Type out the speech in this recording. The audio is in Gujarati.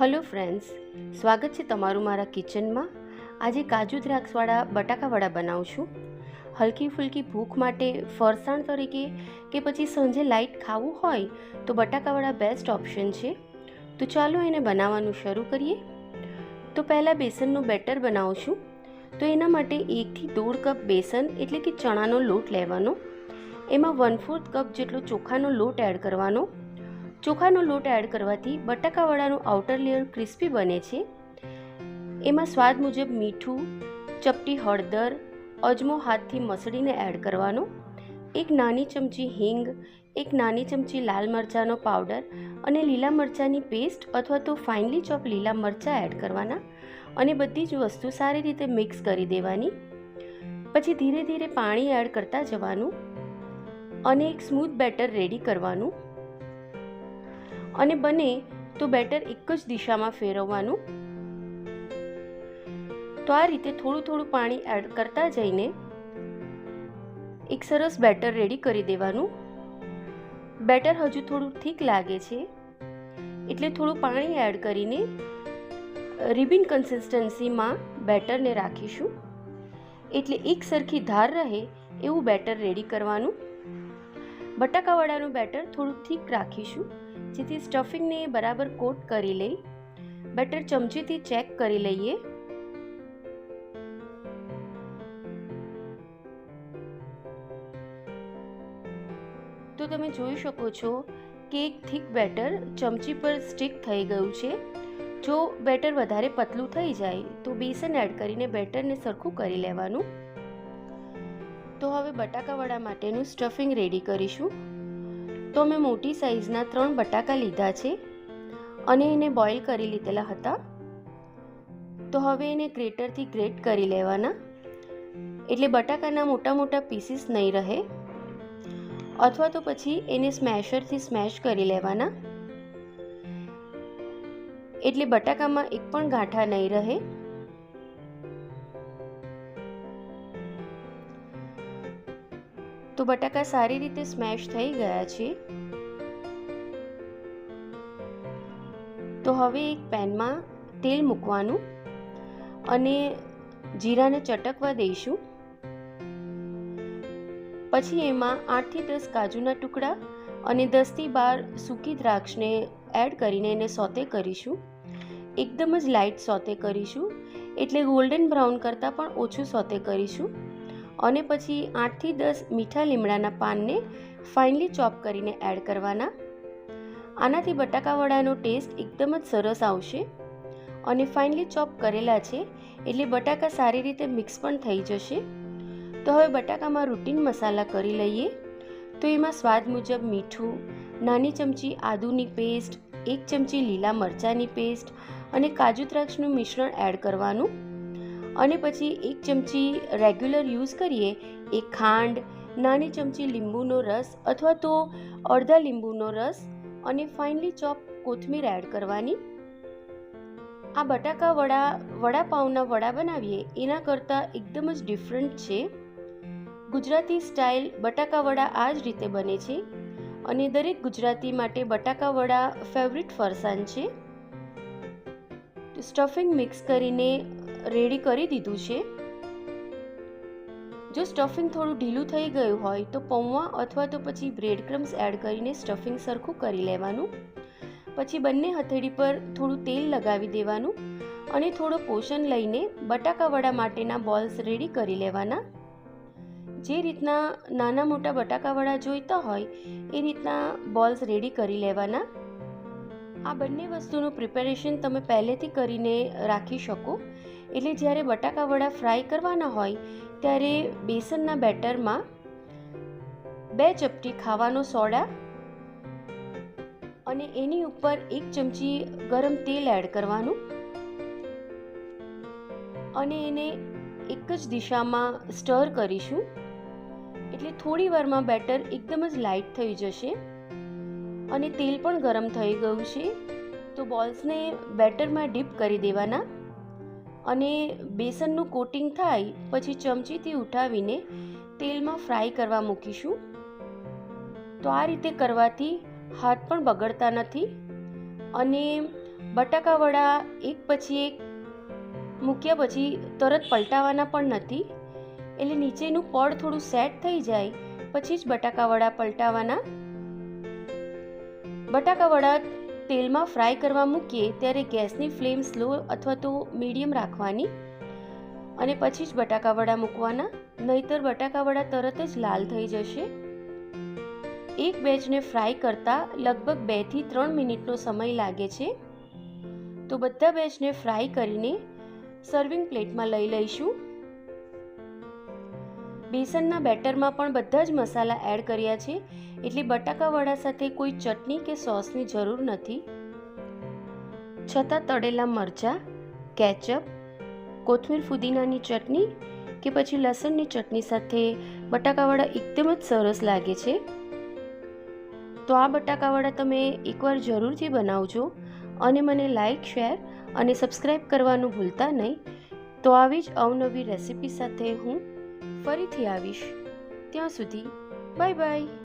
હલો ફ્રેન્ડ્સ, સ્વાગત છે તમારું મારા કિચનમાં. આજે કાજુ દ્રાક્ષવાળા બટાકાવડા બનાવું છું હલકી ફુલકી ભૂખ માટે ફરસાણ તરીકે કે પછી સાંજે લાઇટ ખાવું હોય તો બટાકાવડા બેસ્ટ ઓપ્શન છે. તો ચાલો એને બનાવવાનું શરૂ કરીએ. તો પહેલાં બેસનનું બેટર બનાવું છું તો એના માટે એકથી દોઢ કપ બેસન એટલે કે ચણાનો લોટ લેવાનો. એમાં વન ફોર્થ કપ જેટલો ચોખાનો લોટ એડ કરવાનો. ચોખાનો લોટ એડ કરવાથી બટાકાવાળાનું આઉટર લેયર ક્રિસ્પી બને છે. એમાં સ્વાદ મુજબ મીઠું, ચપટી હળદર, અજમો હાથથી મસળીને એડ કરવાનો, એક નાની ચમચી હિંગ, એક નાની ચમચી લાલ મરચાંનો પાવડર અને લીલા મરચાંની પેસ્ટ અથવા તો ફાઇનલી ચોપ લીલા મરચાં એડ કરવાના અને બધી જ વસ્તુ સારી રીતે મિક્સ કરી દેવાની. પછી ધીરે ધીરે પાણી એડ કરતા જવાનું અને એક સ્મૂથ બેટર રેડી કરવાનું. અને બને તો બેટર એક જ દિશામાં ફેરવવાનું. તો આ રીતે થોડું થોડું પાણી એડ કરતા જઈને એક સરસ બેટર રેડી કરી દેવાનું. બેટર હજુ થોડું થીક લાગે છે, એટલે થોડું પાણી એડ કરીને રિબિન કન્સિસ્ટન્સીમાં બેટરને રાખીશું. એટલે એક સરખી ધાર રહે એવું બેટર રેડી કરવાનું. બટાકાવાળાનું બેટર થોડું થીક રાખીશું. જેથી સ્ટફિંગને બરાબર કોટ કરી લઈ, બેટર ચમચીથી ચેક કરી લઈએ. તો તમે જોઈ શકો છો કે એક થીક બેટર ચમચી પર સ્ટીક થઈ ગયું છે. જો બેટર વધારે પતલું થઈ જાય, તો બેસન એડ કરીને બેટરને સરખું કરી લેવાનું. તો હવે બટાકાવડા માટેનું સ્ટફિંગ રેડી કરીશું. તો મેં મોટી સાઈઝના ત્રણ બટાકા લીધા છે અને એને બોઇલ કરી લીધેલા હતા. તો હવે એને ગ્રેટરથી ગ્રેટ કરી લેવાના. એટલે બટાકાના મોટા મોટા પીસીસ નહીં રહે. અથવા તો પછી એને સ્મેશરથી સ્મેશ કરી લેવાના. એટલે બટાકામાં એક પણ ગાંઠા નહીં રહે. તો બટાકા સારી રીતે સ્મેશ થઈ ગયા છે. તો હવે એક પેનમાં તેલ મૂકવાનું અને જીરાને ચટકવા દઈશું. પછી એમાં આઠથી દસ કાજુના ટુકડા અને દસથી બાર સૂકી દ્રાક્ષને એડ કરીને એને સોતે કરીશું. એકદમ જ લાઇટ સોતે કરીશું. એટલે ગોલ્ડન બ્રાઉન કરતાં પણ ઓછું સોતે કરીશું. અને પછી આઠથી દસ મીઠા લીમડાના પાનને ફાઇનલી ચોપ કરીને એડ કરવાના. આનાથી બટાકાવડાનો ટેસ્ટ એકદમ જ સરસ આવશે અને ફાઇનલી ચોપ કરેલા છે એટલે બટાકા સારી રીતે મિક્સ પણ થઈ જશે. તો હવે બટાકામાં રૂટીન મસાલા કરી લઈએ. તો એમાં સ્વાદ મુજબ મીઠું, નાની ચમચી આદુની પેસ્ટ એક ચમચી લીલા મરચાંની પેસ્ટ અને કાજુ દ્રાક્ષનું મિશ્રણ એડ કરવાનું. અને પછી એક ચમચી રેગ્યુલર યુઝ કરીએ એ ખાંડ, નાની ચમચી લીંબુનો રસ અથવા તો અડધા લીંબુનો રસ અને ફાઇનલી ચોપ કોથમીર એડ કરવાની. આ બટાકા વડા વડાપાઉંના વડા બનાવીએ, એના કરતાં એકદમ જ ડિફરન્ટ છે. ગુજરાતી સ્ટાઇલ બટાકા વડા આ જ રીતે બને છે અને દરેક ગુજરાતી માટે બટાકા વડા ફેવરિટ ફરસાણ છે. સ્ટફિંગ મિક્સ કરીને રેડી કરી દીધું છે. જો સ્ટફિંગ થોડું ઢીલું થઈ ગયું હોય તો પૌવા અથવા તો પછી બ્રેડ ક્રમ્સ એડ કરીને સ્ટફિંગ સરખું કરી લેવાનું. પછી બંને હથેળી પર થોડું તેલ લગાવી દેવાનું અને થોડો પોષણ લઈને બટાકાવડા માટેના બોલ્સ રેડી કરી લેવાના. જે રીતના નાના મોટા બટાકાવડા જોઈતા હોય એ રીતના બોલ્સ રેડી કરી લેવાના. આ બંને વસ્તુનું પ્રિપેરેશન તમે પહેલેથી કરીને રાખી શકો. એટલે જ્યારે બટાકા વડા ફ્રાય કરવાના હોય, ત્યારે બેસનના બેટરમાં બે ચપટી ખાવાનો સોડા અને એની ઉપર એક ચમચી ગરમ તેલ એડ કરવાનું અને એને એક જ દિશામાં સ્ટર કરીશું. એટલે થોડી વારમાં બેટર એકદમ જ લાઇટ થઈ જશે. અને તેલ પણ ગરમ થઈ ગયું છે. તો બોલ્સને બેટરમાં ડીપ કરી દેવાના અને બેસનનું કોટિંગ થાય પછી ચમચીથી ઉઠાવીને તેલમાં ફ્રાય કરવા મૂકીશું. તો આ રીતે કરવાથી હાથ પણ બગડતા નથી અને બટાકાવડા એક પછી એક મૂક્યા પછી તરત પલટાવાના પણ નથી. એટલે નીચેનું પડ થોડું સેટ થઈ જાય, પછી જ બટાકાવડા પલટાવાના. બટાકા વડા તેલમાં ફ્રાય કરવા મૂકીએ ત્યારે ગેસની ફ્લેમ સ્લો અથવા તો મીડિયમ રાખવાની અને પછી જ બટાકાવડા મૂકવાના. નહીતર બટાકાવડા તરત જ લાલ થઈ જશે. એક બેચને ફ્રાય કરતાં લગભગ બેથી ત્રણ મિનિટનો સમય લાગે છે. તો બધા બેચને ફ્રાય કરીને સર્વિંગ પ્લેટમાં લઈ લઈશું. બેસનના બેટરમાં પણ બધા જ મસાલા એડ કર્યા છે. એટલે બટાકાવડા સાથે કોઈ ચટણી કે સોસની જરૂર નથી? છતાં તળેલા મરચાં, કેચઅપ, કોથમીર ફુદીનાની ચટણી કે પછી લસણની ચટણી સાથે બટાકાવડા એકદમ જ સરસ લાગે છે? તો આ બટાકાવડા તમે એકવાર જરૂરથી બનાવજો અને મને લાઇક શેર અને સબસ્ક્રાઈબ કરવાનું ભૂલતા નહીં. તો આવી જ અવનવી રેસિપી સાથે હું ફરીથી આવીશ. ત્યાં સુધી બાય બાય